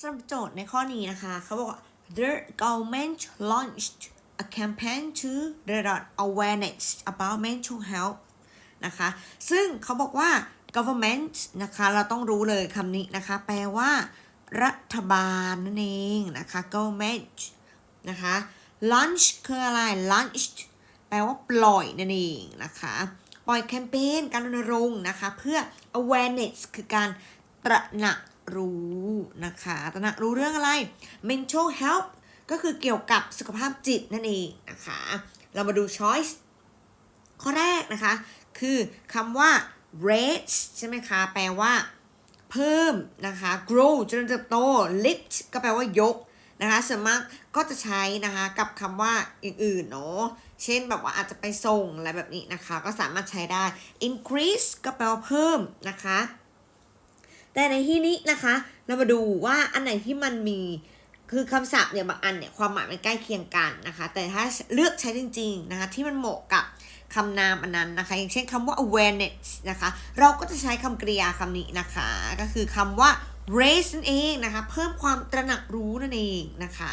สำหรับโจทย์ในข้อนี้นะคะเขาบอกว่า the government launched a campaign to raise awareness about mental health นะคะ ซึ่งเขาบอกว่า government นะคะ เราต้องรู้เลยคำนี้นะคะ แปลว่า รัฐบาลนั่นเองนะคะ government นะคะ launch คืออะไร launched แปลว่าปล่อยนั่นเองนะคะ ปล่อยแคมเปญการรณรงค์นะคะ เพื่อ awareness คือการตระหนักรู้ นะคะตระหนักรู้เรื่องอะไร mental health ก็คือเกี่ยวกับสุขภาพจิตนั่นเองนะคะ เรามาดู choice ข้อแรกนะคะ คือคำว่า raise ใช่ไหมคะ แปลว่า เพิ่มนะคะ grow จริญเติบโต lift ก็แปลว่ายกนะคะส่วนมากก็จะใช้นะคะกับคำว่าอย่างอื่นเนาะเช่นแบบว่าอาจจะไปส่งอะไรแบบนี้นะคะ ก็สามารถใช้ได้ increase ก็แปลว่าเพิ่มนะคะ แต่ในที่นี้นะคะ เรามาดูว่าอันไหนที่มันมีคือคำศัพท์เนี่ยบางอันเนี่ยความหมายมันใกล้เคียงกันนะคะ แต่ถ้าเลือกใช้จริงๆนะคะที่มันเหมาะกับคำนามอันนั้นนะคะ อย่างเช่นคำว่า awareness นะคะ เราก็จะใช้คำกริยาคำนี้นะคะ ก็คือคำว่า raise นั่นเองนะคะ เพิ่มความตระหนักรู้นั่นเองนะคะ